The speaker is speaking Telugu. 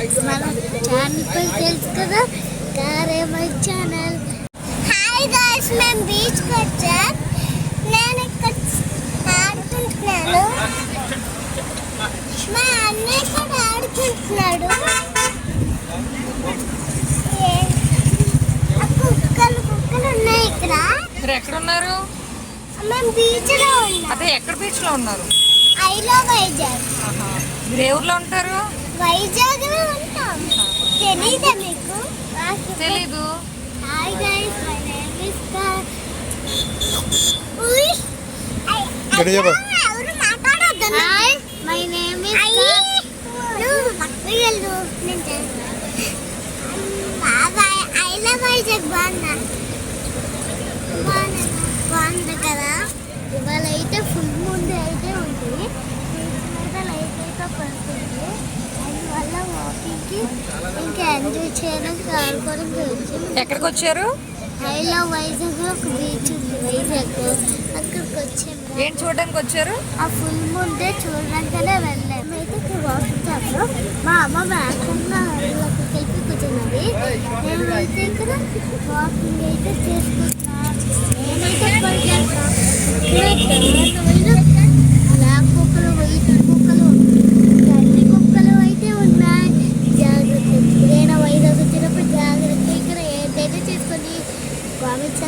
మన ఛానల్ హాయ్ గాయ్స్ మేము బీచ్కి వచ్చాం నేను ఇక్కడ ఆడుకుంటున్నాను. మా అన్నయ్య ఇక్కడ ఆడుకుంటున్నాడు. ఉన్నాయి ఇక్కడ. ఎక్కడ బీచ్లో ఉన్నాం. ఎక్కడ బీచ్లో ఉన్నారు? ఐలో వైజాగ్. మీరు ఉంటారు? వైజాగ్ తెలీదా మీకు? తెలీదు. Hi guys my name is ఉయ్ గట్టిగా చెప్పు. ఎవరు మాట్లాడొద్దు? హాయ్ మై నేమ్ ఇస్ నువ్వు పక్కకి వెళ్ళు నేను బాబాయ్ ఐ లవ్ వైజాగ్ బాగుందా బాగుందా బాగుంది కదా ఇవాళ అయితే ఫుల్ ముందు అయితే ఉంది బీచ్ మీద లైట్ అయితే పడుతుంది అందువల్ల వాకింగ్కి ఇంకా ఎంజాయ్ ఎక్కడికి వచ్చారు ఐ లవ్ వైజాగ్ ఒక బీచ్ ఉంది వైజాగ్. అక్కడికి వచ్చాము ఏం చూడడానికి వచ్చారు? ఆ ఫుల్ ముందే చూడడానికనే వెళ్ళాము అయితే ఇక్కడ మా అమ్మ అక్కడికి వెళ్ళి కూర్చున్నది. మేమైతే ఇక్కడ వాకింగ్ అయితే చేసుకుంటున్నాం. నేనైతే